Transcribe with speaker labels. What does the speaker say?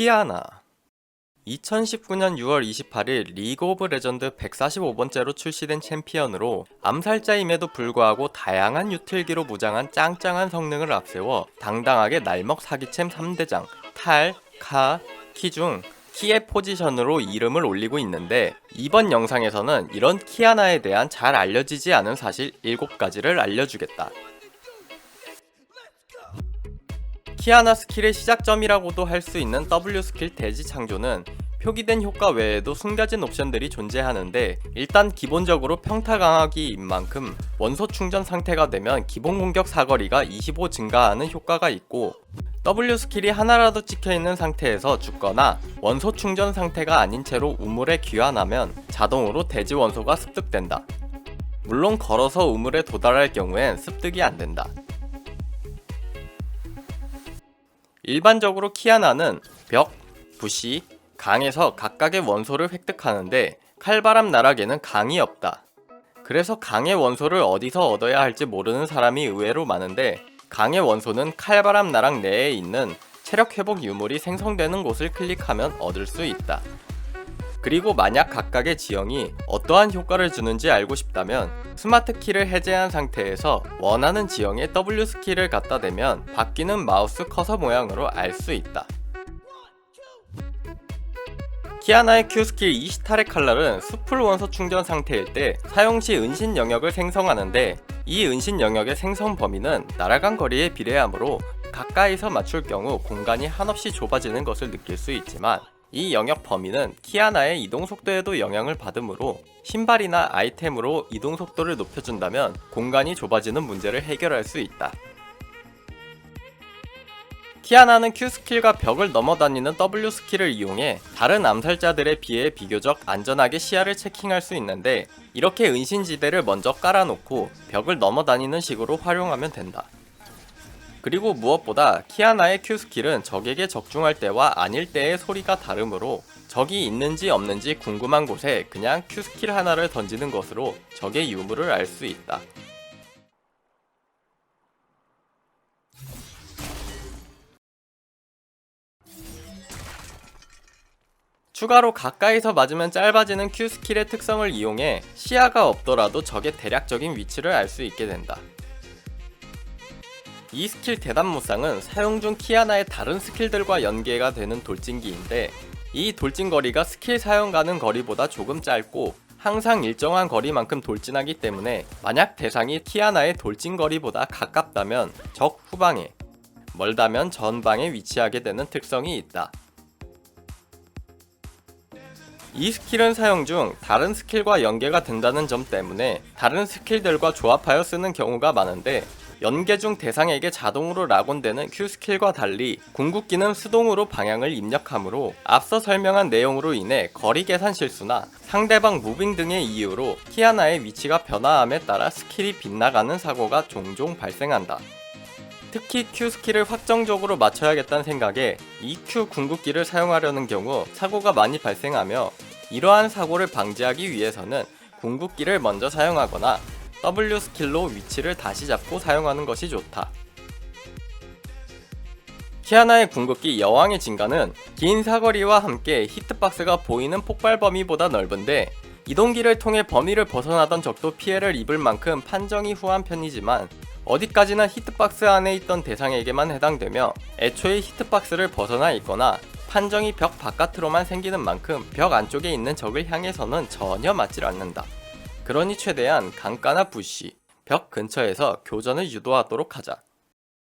Speaker 1: 키아나 2019년 6월 28일 리그 오브 레전드 145번째로 출시된 챔피언으로 암살자임에도 불구하고 다양한 유틸기로 무장한 짱짱한 성능을 앞세워 당당하게 날먹 사기챔 3대장 탈, 카, 키 중 키의 포지션으로 이름을 올리고 있는데 이번 영상에서는 이런 키아나에 대한 잘 알려지지 않은 사실 7가지를 알려주겠다. 키아나 스킬의 시작점이라고도 할 수 있는 W 스킬 대지 창조는 표기된 효과 외에도 숨겨진 옵션들이 존재하는데 일단 기본적으로 평타 강화기인 만큼 원소 충전 상태가 되면 기본 공격 사거리가 25 증가하는 효과가 있고 W 스킬이 하나라도 찍혀있는 상태에서 죽거나 원소 충전 상태가 아닌 채로 우물에 귀환하면 자동으로 대지 원소가 습득된다. 물론 걸어서 우물에 도달할 경우엔 습득이 안 된다. 일반적으로 키아나는 벽, 부시, 강에서 각각의 원소를 획득하는데 칼바람 나락에는 강이 없다. 그래서 강의 원소를 어디서 얻어야 할지 모르는 사람이 의외로 많은데 강의 원소는 칼바람 나락 내에 있는 체력 회복 유물이 생성되는 곳을 클릭하면 얻을 수 있다. 그리고 만약 각각의 지형이 어떠한 효과를 주는지 알고 싶다면 스마트 키를 해제한 상태에서 원하는 지형에 W 스킬을 갖다 대면 바뀌는 마우스 커서 모양으로 알 수 있다. 키아나의 Q 스킬 이시탈의 칼날은 수풀 원소 충전 상태일 때 사용 시 은신 영역을 생성하는데 이 은신 영역의 생성 범위는 날아간 거리에 비례하므로 가까이서 맞출 경우 공간이 한없이 좁아지는 것을 느낄 수 있지만 이 영역 범위는 키아나의 이동 속도에도 영향을 받으므로 신발이나 아이템으로 이동 속도를 높여준다면 공간이 좁아지는 문제를 해결할 수 있다. 키아나는 Q 스킬과 벽을 넘어다니는 W 스킬을 이용해 다른 암살자들에 비해 비교적 안전하게 시야를 체킹할 수 있는데 이렇게 은신지대를 먼저 깔아놓고 벽을 넘어다니는 식으로 활용하면 된다. 그리고 무엇보다 키아나의 Q 스킬은 적에게 적중할 때와 아닐 때의 소리가 다르므로 적이 있는지 없는지 궁금한 곳에 그냥 Q 스킬 하나를 던지는 것으로 적의 유무를 알 수 있다. 추가로 가까이서 맞으면 짧아지는 Q 스킬의 특성을 이용해 시야가 없더라도 적의 대략적인 위치를 알 수 있게 된다. 이 스킬 대단무쌍은 사용 중 키아나의 다른 스킬들과 연계가 되는 돌진기인데 이 돌진 거리가 스킬 사용 가능 거리보다 조금 짧고 항상 일정한 거리만큼 돌진하기 때문에 만약 대상이 키아나의 돌진 거리보다 가깝다면 적 후방에 멀다면 전방에 위치하게 되는 특성이 있다. 이 스킬은 사용 중 다른 스킬과 연계가 된다는 점 때문에 다른 스킬들과 조합하여 쓰는 경우가 많은데 연계 중 대상에게 자동으로 락온되는 Q 스킬과 달리 궁극기는 수동으로 방향을 입력하므로 앞서 설명한 내용으로 인해 거리 계산 실수나 상대방 무빙 등의 이유로 키아나의 위치가 변화함에 따라 스킬이 빗나가는 사고가 종종 발생한다. 특히 Q 스킬을 확정적으로 맞춰야겠다는 생각에 EQ 궁극기를 사용하려는 경우 사고가 많이 발생하며 이러한 사고를 방지하기 위해서는 궁극기를 먼저 사용하거나 W 스킬로 위치를 다시 잡고 사용하는 것이 좋다. 키아나의 궁극기 여왕의 진가는 긴 사거리와 함께 히트박스가 보이는 폭발 범위보다 넓은데 이동기를 통해 범위를 벗어나던 적도 피해를 입을 만큼 판정이 후한 편이지만 어디까지나 히트박스 안에 있던 대상에게만 해당되며 애초에 히트박스를 벗어나 있거나 판정이 벽 바깥으로만 생기는 만큼 벽 안쪽에 있는 적을 향해서는 전혀 맞질 않는다. 그러니 최대한 강가나 부시, 벽 근처에서 교전을 유도하도록 하자.